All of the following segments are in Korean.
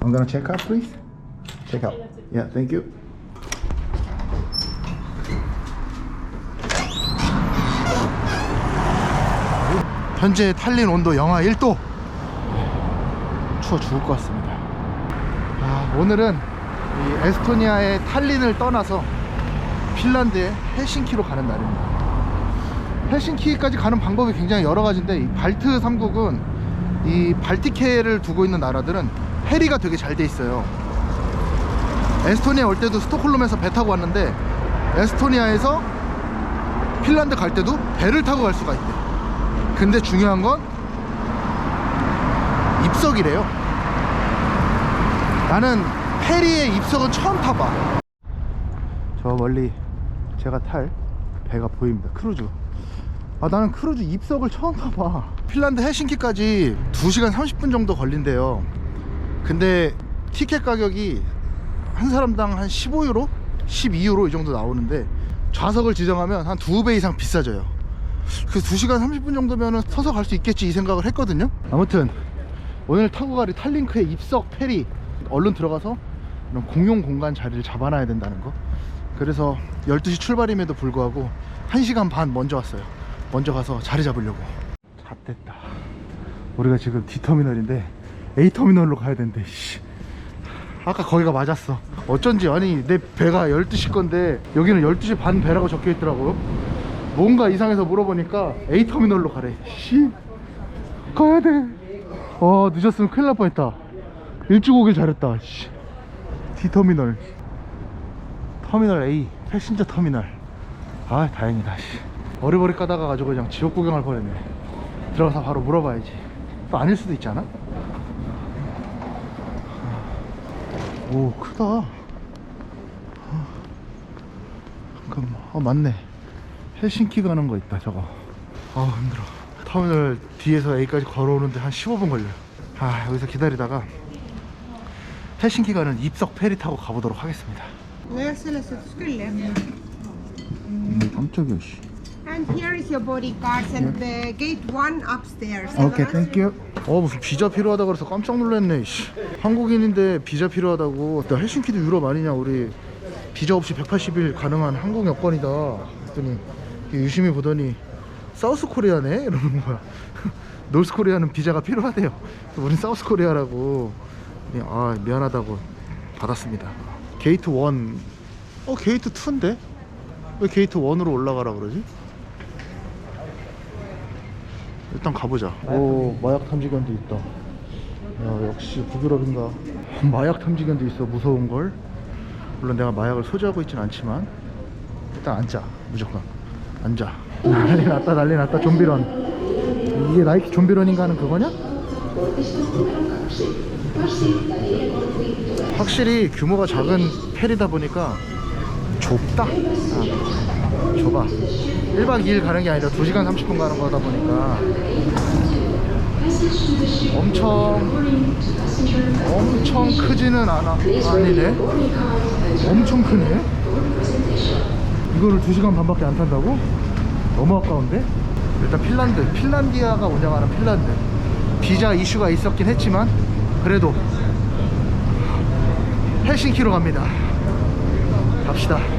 I'm gonna check out, please. Check out. Yeah, thank you. 현재 탈린 온도 영하 1도. 추워 죽을 것 같습니다. 아, 오늘은 이 에스토니아의 탈린을 떠나서 핀란드의 헬싱키로 가는 날입니다. 헬싱키까지 가는 방법이 굉장히 여러 가지인데 이 발트 3국은 이 발티케를 두고 있는 나라들은 해리가 되게 잘 돼 있어요. 에스토니아 올 때도 스톡홀름에서 배 타고 왔는데 에스토니아에서 핀란드 갈 때도 배를 타고 갈 수가 있대. 근데 중요한 건 입석이래요. 나는 페리의 입석은 처음 타봐. 저 멀리 제가 탈 배가 보입니다. 크루즈. 아 나는 크루즈 입석을 처음 타봐. 핀란드 헬싱키까지 2시간 30분 정도 걸린대요. 근데 티켓 가격이 한 사람당 한 15유로? 12유로 이 정도 나오는데 좌석을 지정하면 한 두 배 이상 비싸져요. 그래서 2시간 30분 정도면 서서 갈 수 있겠지 이 생각을 했거든요. 아무튼 오늘 타고 가리 탈링크의 입석 페리 얼른 들어가서 이런 공용 공간 자리를 잡아놔야 된다는 거. 그래서 12시 출발임에도 불구하고 1시간 반 먼저 왔어요. 먼저 가서 자리 잡으려고. 잣됐다. 우리가 지금 D터미널인데 A터미널로 가야 된대. 씨. 아까 거기가 맞았어. 어쩐지 아니 내 배가 12시 건데 여기는 12시 반 배라고 적혀 있더라고요. 뭔가 이상해서 물어보니까 A터미널로 가래. 씨. 가야 돼. 와 늦었으면 큰일 날 뻔했다. 일찍 오길 잘했다. 씨. D터미널. 터미널 A 패신저 터미널. 아 다행이다. 씨. 어리버리 까다가 가지고 그냥 지옥 구경할 뻔했네. 들어가서 바로 물어봐야지. 또 아닐 수도 있잖아. 오 크다. 잠깐만. 아 맞네. 헬싱키 가는 거 있다 저거. 아 힘들어. 터미널 뒤에서 A까지 걸어오는데 한 15분 걸려. 아 여기서 기다리다가 헬싱키 가는 입석 페리 타고 가보도록 하겠습니다. 음, 깜짝이야 씨. And here is your body cards and the gate one upstairs. 오케이 땡큐 어 무슨 비자 필요하다 그래서 깜짝 놀랐네 씨. 한국인인데 비자 필요하다고. 나 헬싱키도 유럽 아니냐 우리. 비자 없이 180일 가능한 한국 여권이다. 그랬더니 유심히 보더니 사우스 코리아네? 이러는 거야. 노스 코리아는 비자가 필요하대요. 그래서 우린 사우스 코리아라고. 그냥 아 미안하다고 받았습니다. 게이트 1어 게이트 2인데? 왜 게이트 1으로 올라가라 그러지? 일단 가보자. 오 마약 탐지견도 있다. 야 역시 북유럽인가. 마약 탐지견도 있어 무서운 걸. 물론 내가 마약을 소지하고 있진 않지만 일단 앉자 무조건 앉아. 난리 났다 난리 났다 좀비런. 이게 나이키 좀비런인가 하는 그거냐? 확실히 규모가 작은 페리다 보니까 좁다. 아, 좁아. 1박 2일 가는 게 아니라 2시간 30분 가는 거다 보니까 엄청 엄청 크지는 않아 아니네 엄청 크네 이거를 2시간 반밖에 안 탄다고? 너무 아까운데? 일단 핀란드 핀란디아가 운영하는 핀란드 비자 이슈가 있었긴 했지만 그래도 헬싱키로 갑니다 갑시다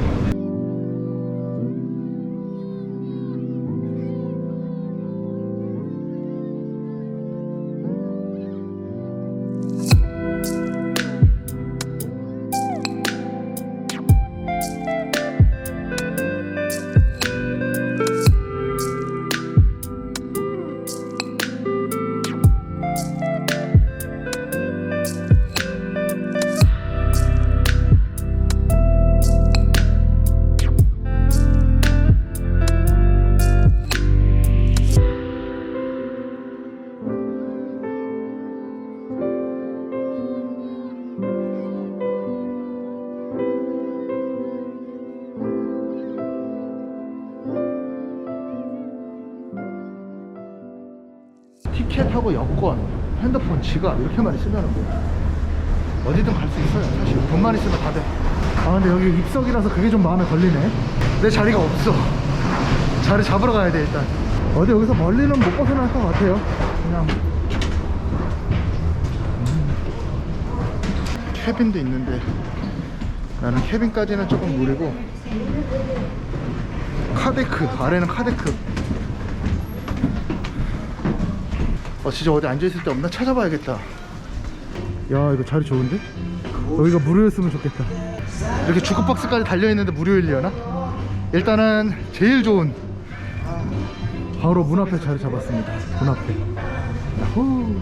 티켓하고 여권, 핸드폰, 지갑 이렇게만 있으면 뭐 어디든 갈 수 있어요 사실 돈만 있으면 다 돼. 아 근데 여기 입석이라서 그게 좀 마음에 걸리네. 내 자리가 없어. 자리 잡으러 가야 돼 일단. 어디 여기서 멀리는 못 벗어날 것 같아요. 그냥 음. 캐빈도 있는데 나는 캐빈까지는 조금 무리고 카데크 아래는 카데크 어 진짜 어디 앉아있을 데 없나? 찾아봐야겠다. 야 이거 자리 좋은데? 여기가 무료였으면 좋겠다. 이렇게 주크박스까지 달려있는데 무료일려나? 일단은 제일 좋은 바로 문 앞에 자리 잡았습니다. 문 앞에. 야호.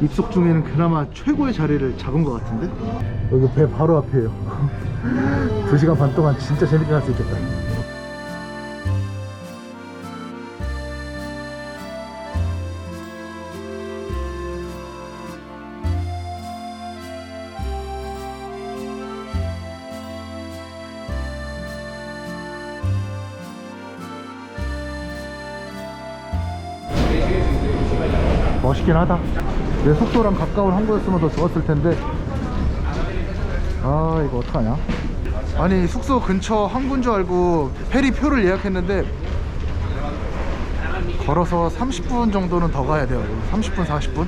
입속 중에는 그나마 최고의 자리를 잡은 것 같은데? 여기 배 바로 앞이에요 2시간 반 동안 진짜 재밌게 갈 수 있겠다. 멋있긴 하다. 내 속도랑 가까운 항구였으면 더 좋았을 텐데 아 이거 어떡하냐? 아니 숙소 근처 항구인 줄 알고 페리 표를 예약했는데 걸어서 30분 정도는 더 가야 돼요. 30분 40분?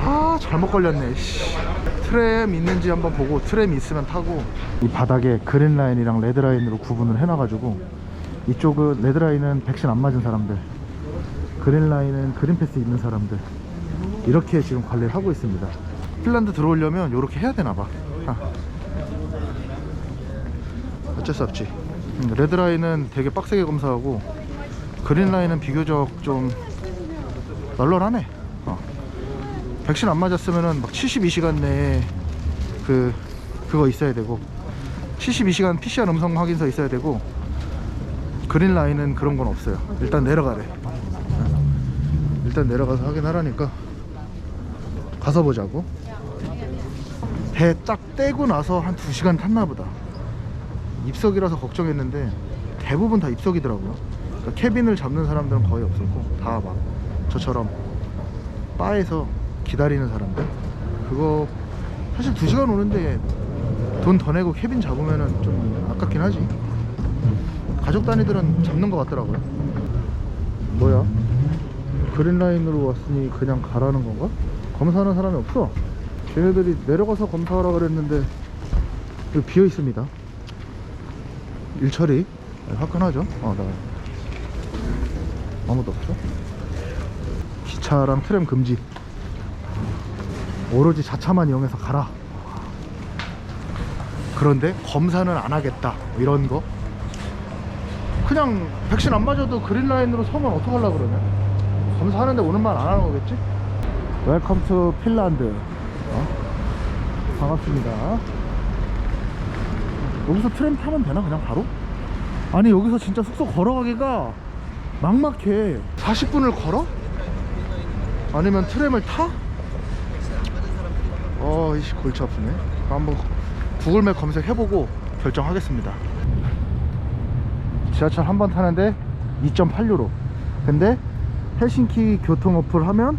아 잘못 걸렸네 씨. 트램 있는지 한번 보고 트램 있으면 타고. 이 바닥에 그린 라인이랑 레드 라인으로 구분을 해놔가지고 이쪽은 레드 라인은 백신 안 맞은 사람들 그린 라인은 그린 패스 있는 사람들 이렇게 지금 관리를 하고 있습니다 핀란드 들어오려면 이렇게 해야 되나봐. 어쩔 수 없지. 음, 레드라인은 되게 빡세게 검사하고 그린라인은 비교적 좀 널널하네. 어. 백신 안 맞았으면은 막 72시간 내에 그 그거 있어야 되고 72시간 PCR 음성 확인서 있어야 되고 그린라인은 그런 건 없어요. 일단 내려가래. 일단 내려가서 확인하라니까. 가서 보자고 배 딱 떼고 나서 한 2시간 탔나 보다. 입석이라서 걱정했는데 대부분 다 입석이더라고요. 그러니까 캐빈을 잡는 사람들은 거의 없었고 다 막 저처럼 바에서 기다리는 사람들. 그거 사실 2시간 오는데 돈 더 내고 캐빈 잡으면은 좀 아깝긴 하지. 가족 단위들은 잡는 것 같더라고요. 뭐야? 그린라인으로 왔으니 그냥 가라는 건가? 검사하는 사람이 없어 걔네들이 내려가서 검사하라 그랬는데 여기 비어 있습니다 일처리 네, 화끈하죠? 어, 나 아무도 없죠? 기차랑 트램 금지 오로지 자차만 이용해서 가라 그런데 검사는 안 하겠다 뭐 이런 거 그냥 백신 안 맞아도 그린라인으로 서면 어떡하려고 그러냐 검사하는데 오는 말 안 하는 거겠지? 웰컴 투 핀란드 어? 반갑습니다 여기서 트램 타면 되나 그냥 바로? 아니 여기서 진짜 숙소 걸어가기가 막막해 40분을 걸어? 아니면 트램을 타? 어 이씨 골치 아프네 한번 구글맵 검색해보고 결정하겠습니다 지하철 한 번 타는데 2.8유로 근데 헬싱키 교통 어플 하면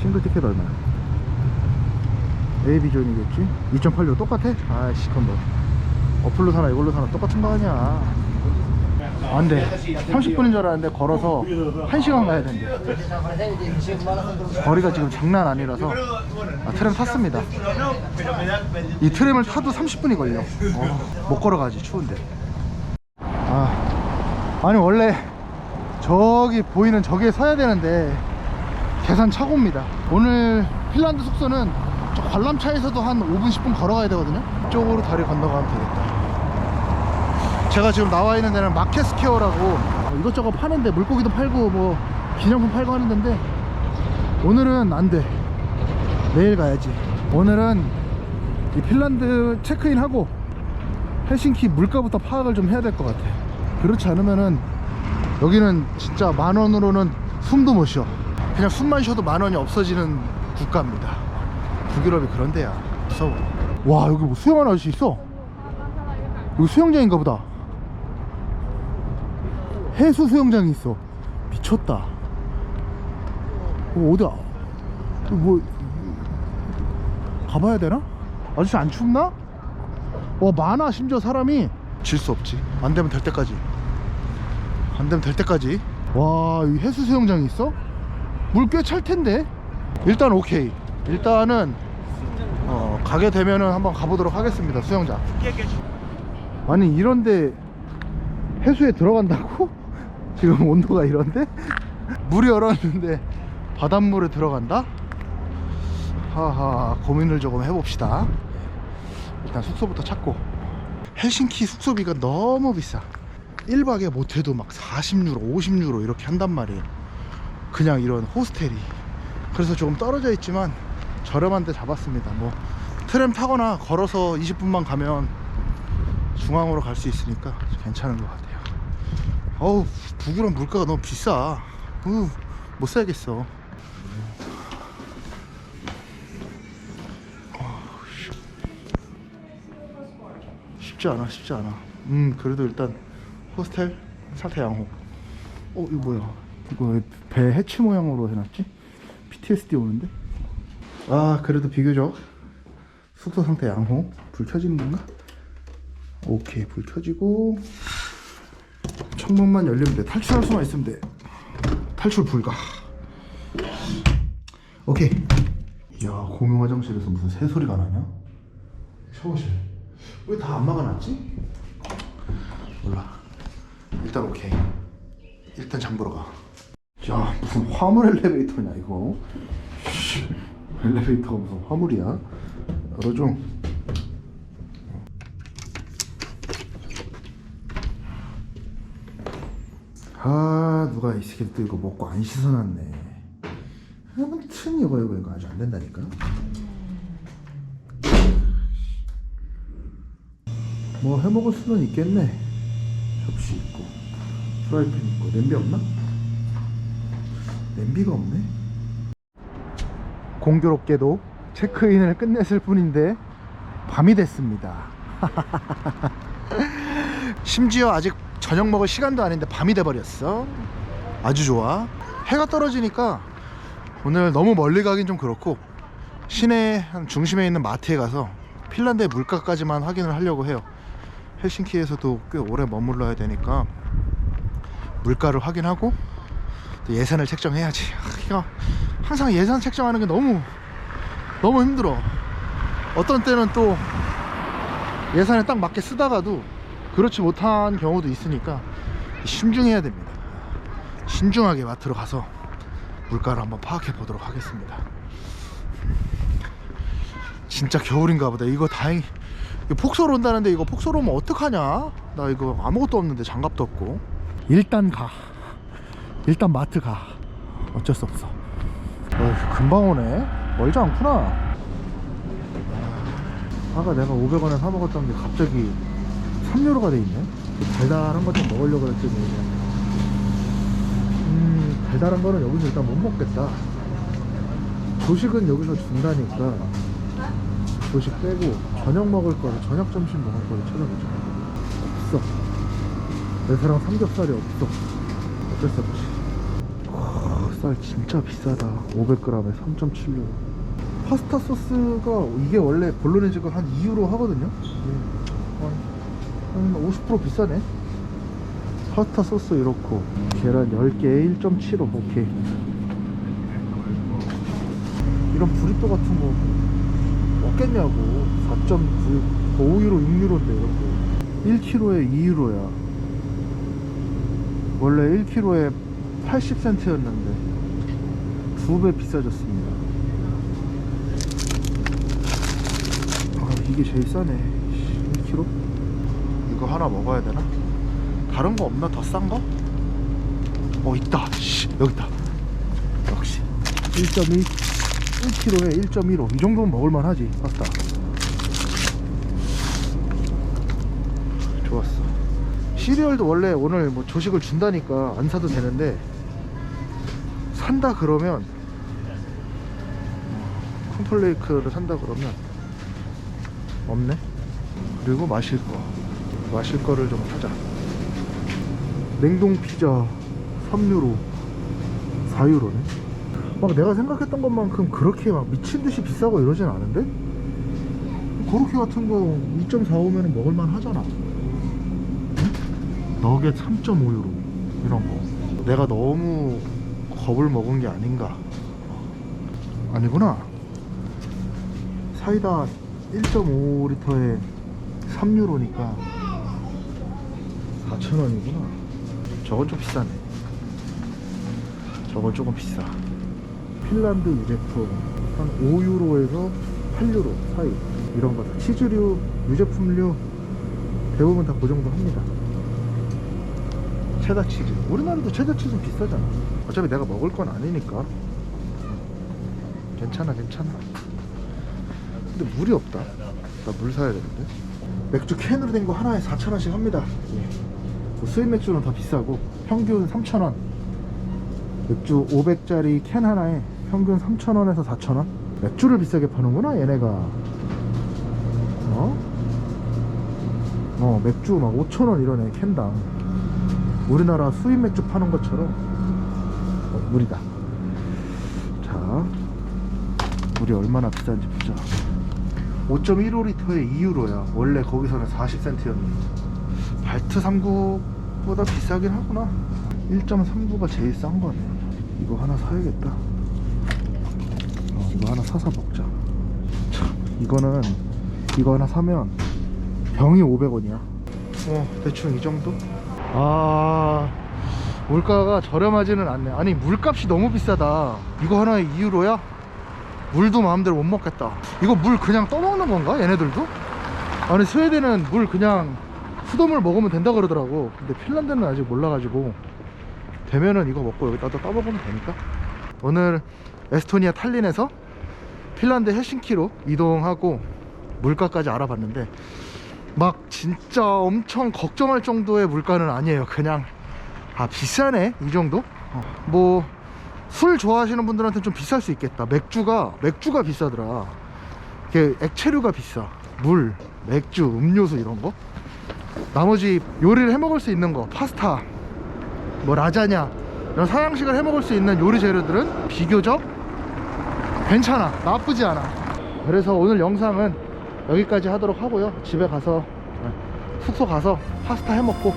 싱글 티켓 얼마야? AB 존이겠지? 2.8유로 똑같아? 아이씨 그럼 뭐. 어플로 사나 이걸로 사나 똑같은 거 아니야. 안돼 30분인 줄 알았는데 걸어서 1시간 가야 된대. 거리가 지금 장난 아니라서. 아, 트램 탔습니다. 이 트램을 타도 30분이 걸려. 어, 못 걸어가지 추운데. 아, 아니 원래 저기 보이는 저기에 서야 되는데 계산 착오입니다. 오늘 핀란드 숙소는 저 관람차에서도 한 5분 10분 걸어가야 되거든요. 이쪽으로 다리 건너가면 되겠다. 제가 지금 나와 있는 데는 마켓스퀘어라고 어, 이것저것 파는데 물고기도 팔고 뭐 기념품 팔고 하는 데인데 오늘은 안돼. 내일 가야지. 오늘은 이 핀란드 체크인하고 헬싱키 물가부터 파악을 좀 해야 될 것 같아. 그렇지 않으면은 여기는 진짜 만 원으로는 숨도 못 쉬어. 그냥 숨만 쉬어도 만 원이 없어지는 국가입니다 북유럽이 그런 데야. 무서워. 와 여기 뭐 수영하는 아저씨 있어? 여기 수영장인가 보다. 해수 수영장이 있어. 미쳤다. 어, 어디야? 뭐 가봐야 되나? 아저씨 안 춥나? 와 많아 심지어 사람이. 질 수 없지. 안 되면 될 때까지. 안 되면 될 때까지. 와 이 해수 수영장이 있어? 물 꽤 찰 텐데. 일단 오케이. 일단은 어, 가게 되면은 한번 가보도록 하겠습니다 수영장. 아니 이런데 해수에 들어간다고? 지금 온도가 이런데? 물이 얼었는데 바닷물에 들어간다? 하하 고민을 조금 해봅시다. 일단 숙소부터 찾고. 헬싱키 숙소비가 너무 비싸. 1박에 못해도 막 40유로 50유로 이렇게 한단 말이에요. 그냥 이런 호스텔이. 그래서 조금 떨어져 있지만 저렴한 데 잡았습니다. 뭐 트램 타거나 걸어서 20분만 가면 중앙으로 갈 수 있으니까 괜찮은 것 같아요. 어우 북유럽 물가가 너무 비싸. 우, 못 살겠어. 쉽지 않아 쉽지 않아. 음 그래도 일단 호스텔 사태 양호. 어 이거 뭐야? 이거 왜배 해치 모양으로 해놨지? PTSD 오는데? 아 그래도 비교적 숙소 상태 양호? 불 켜지는 건가? 오케이 불 켜지고 창문만 열리면 돼. 탈출할 수만 있으면 돼. 탈출 불가. 오케이. 이야 공용 화장실에서 무슨 새소리가 나냐? 샤워실. 왜 다 안 막아놨지? 몰라. 일단 오케이. 일단 장 보러 가야 무슨 화물 엘리베이터냐 이거? 씨, 엘리베이터가 무슨 화물이야? 열어줘. 아 누가 이 새끼 또 이거 먹고 안 씻어놨네. 아무튼 이거 이거 이거. 아주 안 된다니까. 뭐 해먹을 수는 있겠네. 접시 있고. 프라이팬 있고. 냄비 없나? 냄비가 없네 공교롭게도 체크인을 끝냈을 뿐인데 밤이 됐습니다. 심지어 아직 저녁 먹을 시간도 아닌데 밤이 돼버렸어. 아주 좋아. 해가 떨어지니까 오늘 너무 멀리 가긴 좀 그렇고 시내 한 중심에 있는 마트에 가서 핀란드의 물가까지만 확인을 하려고 해요. 헬싱키에서도 꽤 오래 머물러야 되니까 물가를 확인하고 또 예산을 책정해야지. 아, 항상 예산 책정하는 게 너무 너무 힘들어. 어떤 때는 또 예산에 딱 맞게 쓰다가도 그렇지 못한 경우도 있으니까 신중해야 됩니다. 신중하게 마트로 가서 물가를 한번 파악해 보도록 하겠습니다. 진짜 겨울인가 보다. 이거 다행히 폭설 온다는데 이거 폭설 오면 어떡하냐? 나 이거 아무것도 없는데 장갑도 없고. 일단 가. 일단 마트 가. 어쩔 수 없어 어휴, 금방 오네. 멀지 않구나. 아까 내가 500원에 사 먹었던 게 갑자기 3유로가 돼 있네. 달달한 거좀 먹으려고 했더니 음 달달한 거는 여기서 일단 못 먹겠다. 조식은 여기서 준다니까. 조식 빼고 저녁 먹을 거를 저녁 점심 먹을 거를 찾아보자. 없어. 내 사랑 삼겹살이 없어. 어쩔 수 없지 와, 쌀 진짜 비싸다. 500g에 3.7유로. 파스타 소스가 이게 원래 볼로네즈가 한 2유로 하거든요? 예. 한, 한50% 비싸네. 파스타 소스 이렇고. 계란 10개에 1.75 오케이. 이런 브리또 같은 거 먹겠냐고. 4.9 5유로 6유로인데 이런 거. 1kg에 2유로야. 원래 1kg에 80센트였는데 두 배 비싸졌습니다. 아 이게 제일 싸네. 1kg? 이거 하나 먹어야 되나? 다른 거 없나? 더 싼 거? 어 있다. 씨, 여기 있다. 역시. 1.1 1kg에 1.15 이 정도면 먹을만 하지. 파스타 좋았어 시리얼도 원래 오늘 뭐 조식을 준다니까 안 사도 되는데 산다 그러면 콘플레이크를 산다 그러면 없네? 그리고 마실 거 마실 거를 좀 사자. 냉동 피자 3유로 4유로네? 막 내가 생각했던 것만큼 그렇게 막 미친 듯이 비싸고 이러진 않은데? 고로케 같은 거 2.45면 먹을만 하잖아 너겟 3.5유로 이런 거. 내가 너무 겁을 먹은 게 아닌가. 아니구나. 사이다 1.5리터에 3유로니까 4,000원이구나. 저건 좀 비싸네. 저건 조금 비싸. 핀란드 유제품 한 5유로에서 8유로 사이. 이런 거다. 치즈류 유제품류 대부분 다 그 정도 합니다 체다 치즈. 우리나라도 체다 치즈는 비싸잖아. 어차피 내가 먹을 건 아니니까. 괜찮아 괜찮아. 근데 물이 없다. 나 물 사야 되는데. 맥주 캔으로 된 거 하나에 4,000원씩 합니다. 예. 뭐 수입 맥주는 더 비싸고 평균 3,000원. 맥주 500짜리 캔 하나에 평균 3,000원에서 4,000원? 맥주를 비싸게 파는구나 얘네가. 어? 어 맥주 막 5,000원 이러네 캔당 우리나라 수입 맥주 파는 것처럼 어, 물이다. 자 물이 얼마나 비싼지 보자. 5.15리터에 2유로야. 원래 거기서는 40센트였는데. 발트 3구보다 비싸긴 하구나. 1.39가 제일 싼 거네. 이거 하나 사야겠다. 어, 이거 하나 사서 먹자. 참 이거는 이거 하나 사면 병이 500원이야. 어 대충 이 정도 아 물가가 저렴하지는 않네. 아니 물값이 너무 비싸다. 이거 하나에 2유로야? 물도 마음대로 못 먹겠다. 이거 물 그냥 떠먹는 건가 얘네들도? 아니 스웨덴은 물 그냥 수돗물 먹으면 된다 그러더라고. 근데 핀란드는 아직 몰라가지고. 되면은 이거 먹고 여기다 또 떠먹으면 되니까. 오늘 에스토니아 탈린에서 핀란드 헬싱키로 이동하고 물가까지 알아봤는데 막 진짜 엄청 걱정할 정도의 물가는 아니에요. 그냥 아 비싸네 이 정도? 뭐술 좋아하시는 분들한테는 좀 비쌀 수 있겠다. 맥주가 맥주가 비싸더라. 이게 액체류가 비싸. 물 맥주 음료수 이런 거? 나머지 요리를 해 먹을 수 있는 거 파스타 뭐 라자냐 이런 서양식을 해 먹을 수 있는 요리 재료들은 비교적 괜찮아. 나쁘지 않아. 그래서 오늘 영상은 여기까지 하도록 하고요. 집에 가서 네, 숙소 가서 파스타 해 먹고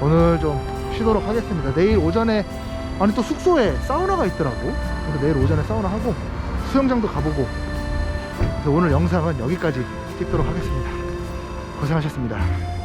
오늘 좀 쉬도록 하겠습니다. 내일 오전에 아니 또 숙소에 사우나가 있더라고. 그래서 내일 오전에 사우나 하고 수영장도 가보고. 오늘 영상은 여기까지 찍도록 하겠습니다. 고생하셨습니다